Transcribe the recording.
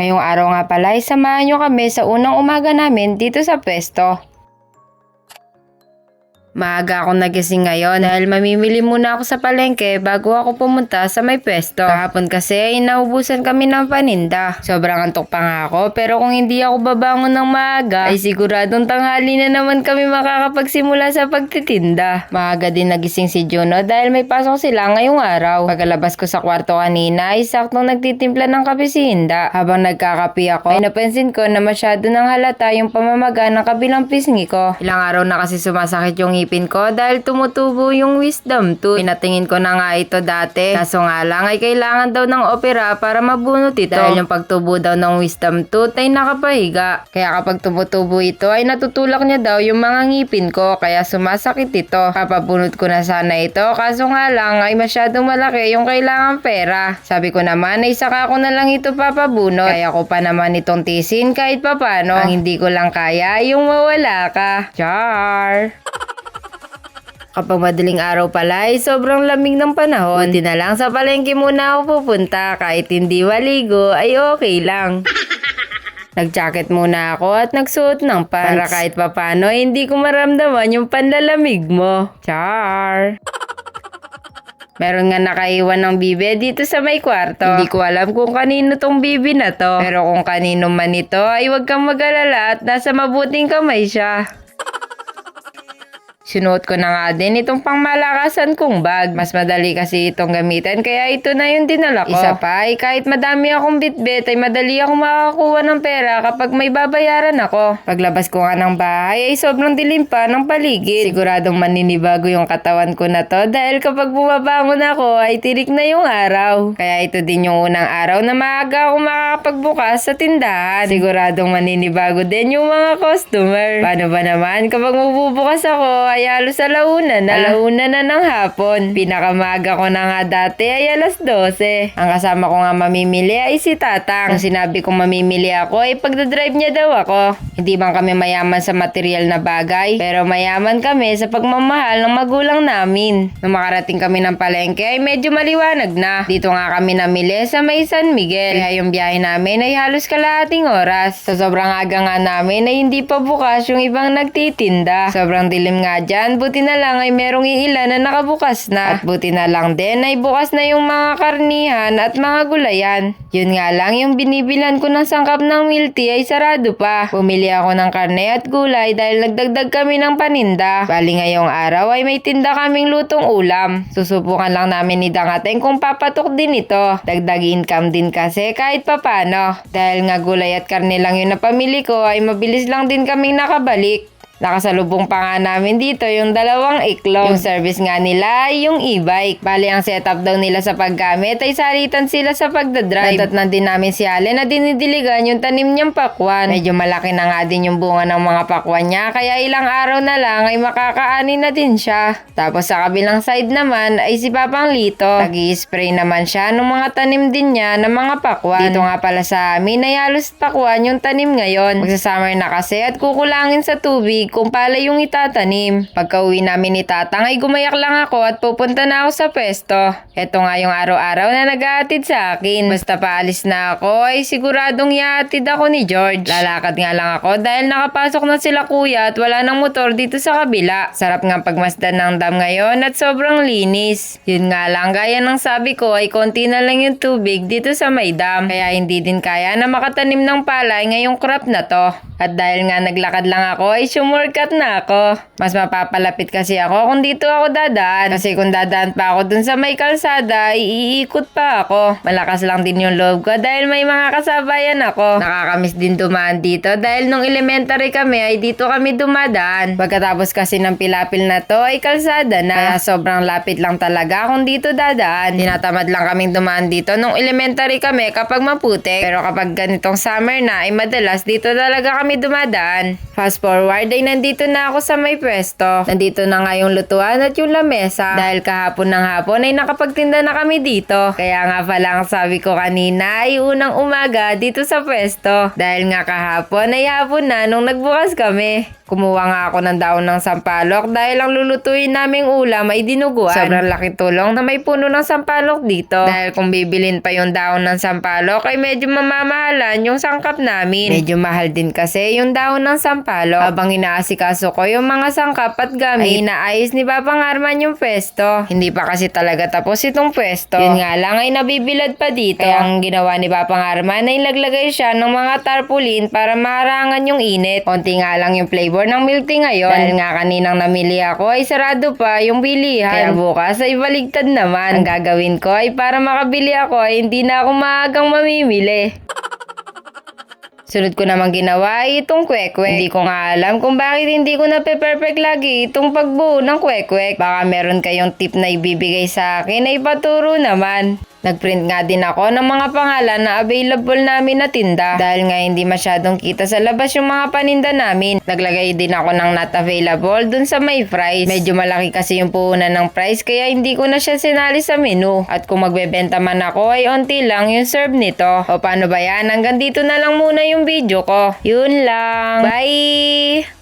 Ngayong araw nga pala ay samahan nyo kami sa unang umaga namin dito sa pwesto. Maaga akong nagising ngayon dahil mamimili muna ako sa palengke bago ako pumunta sa may pwesto. Kahapon kasi ay naubusan kami ng paninda. Sobrang antok pa nga ako pero kung hindi ako babangon ng maaga ay siguradong tanghali na naman kami makakapagsimula sa pagtitinda. Maaga din nagising si Juno dahil may pasok sila ngayong araw. Pagkalabas ko sa kwarto kanina ay saktong nagtitimpla ng kape si Hinda. Habang nagkakapi ako ay napansin ko na masyado nang halata yung pamamaga ng kabilang pisngi ko. Ilang araw na kasi sumasakit yung ngipin ko dahil tumutubo yung wisdom tooth. Pinatingin ko na nga ito dati. Kaso nga lang ay kailangan daw ng opera para mabunot ito. Dahil yung pagtubo daw ng wisdom tooth ay nakapahiga. Kaya kapag tumutubo ito ay natutulak niya daw yung mga ngipin ko kaya sumasakit ito. Papabunot ko na sana ito kaso nga lang ay masyadong malaki yung kailangan pera. Sabi ko naman ay saka ko na lang ito papabunot. Kaya ko pa naman itong tisin kahit papano. Ang hindi ko lang kaya ay yung mawala ka. Char! Kapag madaling araw pala ay sobrang lamig ng panahon. Buti na lang sa palengke muna ako pupunta kahit hindi maligo ay okay lang. Nag-jacket muna ako at nagsuot ng pants. Para kahit papano hindi ko maramdaman yung panlalamig mo. Char! Meron nga nakaiwan ng bibe dito sa may kwarto. Hindi ko alam kung kanino tong bibi na to. Pero kung kanino man ito ay huwag kang mag-alala at nasa mabuting kamay siya. Sinuot ko na nga din itong pangmalakasan kong bag. Mas madali kasi itong gamitin kaya ito na yung dinala ko. Isa pa ay kahit madami akong bitbit ay madali akong makakakuha ng pera kapag may babayaran ako. Paglabas ko nga ng bahay ay sobrang dilim pa ng paligid. Siguradong maninibago yung katawan ko na to dahil kapag bumabangon ako ay tirik na yung araw. Kaya ito din yung unang araw na maaga ako makakapagbukas sa tindahan. Siguradong maninibago din yung mga customer. Paano ba naman kapag magbubukas ako ay halos alauna na. Alauna na ng hapon. Pinakamaga ko na nga dati ay alas 12. Ang kasama ko nga mamimili ay si Tatang. Nung sinabi kong mamimili ako ay pagdadrive niya daw ako. Hindi man kami mayaman sa material na bagay, pero mayaman kami sa pagmamahal ng magulang namin. Nung makarating kami ng palengke ay medyo maliwanag na. Dito nga kami namili sa may San Miguel. Kaya yung biyahe namin ay halos kalahating oras. Sa sobrang aga nga namin ay hindi pa bukas yung ibang nagtitinda. Sobrang dilim nga dyan, buti na lang ay merong iilan na nakabukas na. At buti na lang din ay bukas na yung mga karnihan at mga gulayan. Yun nga lang, yung binibilan ko ng sangkap ng milk tea ay sarado pa. Bumili ako ng karne at gulay dahil nagdagdag kami ng paninda. Bali ngayong araw ay may tinda kaming lutong ulam. Susubukan lang namin ni Dangateng kung papatok din ito. Dagdag income din kasi kahit papano. Dahil nga gulay at karne lang yung napamili ko ay mabilis lang din kaming nakabalik. Nakasalubong pa nga namin dito yung dalawang iklog. Yung service nga nila yung e-bike. Bali ang setup daw nila sa paggamit ay salitan sila sa pagdadrive. Natatnan din namin si Allen na dinidiligan yung tanim niyang pakwan. Medyo malaki na nga din yung bunga ng mga pakwan niya kaya ilang araw na lang ay makakaani na din siya. Tapos sa kabilang side naman ay si Papang Lito. nag spray naman siya ng mga tanim din niya ng mga pakwan. Dito nga pala sa amin ay halos pakwan yung tanim ngayon. Magsa-summer na kasi at kukulangin sa tubig kung pala yung itatanim. Pagka uwi namin ni Tatang ay gumayak lang ako at pupunta na ako sa pwesto. Ito nga yung araw-araw na nag-aatid sa akin. Basta paalis na ako ay siguradong iatid ako ni George. Lalakad nga lang ako dahil nakapasok na sila kuya at wala ng motor dito sa kabila. Sarap nga pagmasdan ng dam ngayon at sobrang linis. Yun nga lang, gaya ng sabi ko ay konti na lang yung tubig dito sa may dam. Kaya hindi din kaya na makatanim ng palay ngayong crop na to. At dahil nga naglakad lang ako ay sumurkat na ako. Mas mapapalapit kasi ako kung dito ako dadaan. Kasi kung dadaan pa ako dun sa may kalsada ay iikot pa ako. Malakas lang din yung loob ko dahil may mga kasabayan ako. Nakakamiss din dumaan dito dahil nung elementary kami ay dito kami dumadaan. Pagkatapos kasi ng pilapil na to ay kalsada na. Kaya sobrang lapit lang talaga kung dito dadaan. Tinatamad lang kaming dumaan dito nung elementary kami kapag maputik. Pero kapag ganitong summer na ay madalas dito talaga kami dumadaan. Fast forward ay nandito na ako sa may pwesto. Nandito na nga yung lutuan at yung lamesa. Dahil kahapon ng hapon ay nakapagtinda na kami dito. Kaya nga pala ang sabi ko kanina ay unang umaga dito sa pwesto. Dahil nga kahapon ay hapon na nung nagbukas kami. Kumuha nga ako ng daon ng sampalok dahil ang lulutuin naming ulam ay dinuguan. Sobrang laki tulong na may puno ng sampalok dito. Dahil kung bibilin pa yung daon ng sampalok ay medyo mamamahalan yung sangkap namin. Medyo mahal din kasi yung daon ng sampalok. Habang inaasikaso ko yung mga sangkap at gamit, ay inaayos ni Papang Arman yung pwesto. Hindi pa kasi talaga tapos itong pwesto. Yun nga lang ay nabibilad pa dito. Kaya ang ginawa ni Papang Arman ay naglagay siya ng mga tarpaulin para maharangan yung init. Konti nga lang yung flavor ng milk tea ngayon. Dahil nga kaninang namili ako ay sarado pa yung bilihan. Kaya bukas ay baligtad naman. Ang gagawin ko ay para makabili ako ay hindi na ako maagang mamimili. Sunod ko naman ginawa ay itong kwek-kwek. Hindi ko nga alam kung bakit hindi ko na perfect lagi itong pagbuo ng kwek-kwek. Baka meron kayong tip na ibibigay sa akin ay paturo naman. Nagprint nga din ako ng mga pangalan na available namin na tinda. Dahil nga hindi masyadong kita sa labas yung mga paninda namin. Naglagay din ako ng not available dun sa may price. Medyo malaki kasi yung puhunan ng price kaya hindi ko na siya sinali sa menu. At kung magbebenta man ako ay onti lang yung serve nito. O paano ba yan? Hanggang dito na lang muna yung video ko. Yun lang. Bye!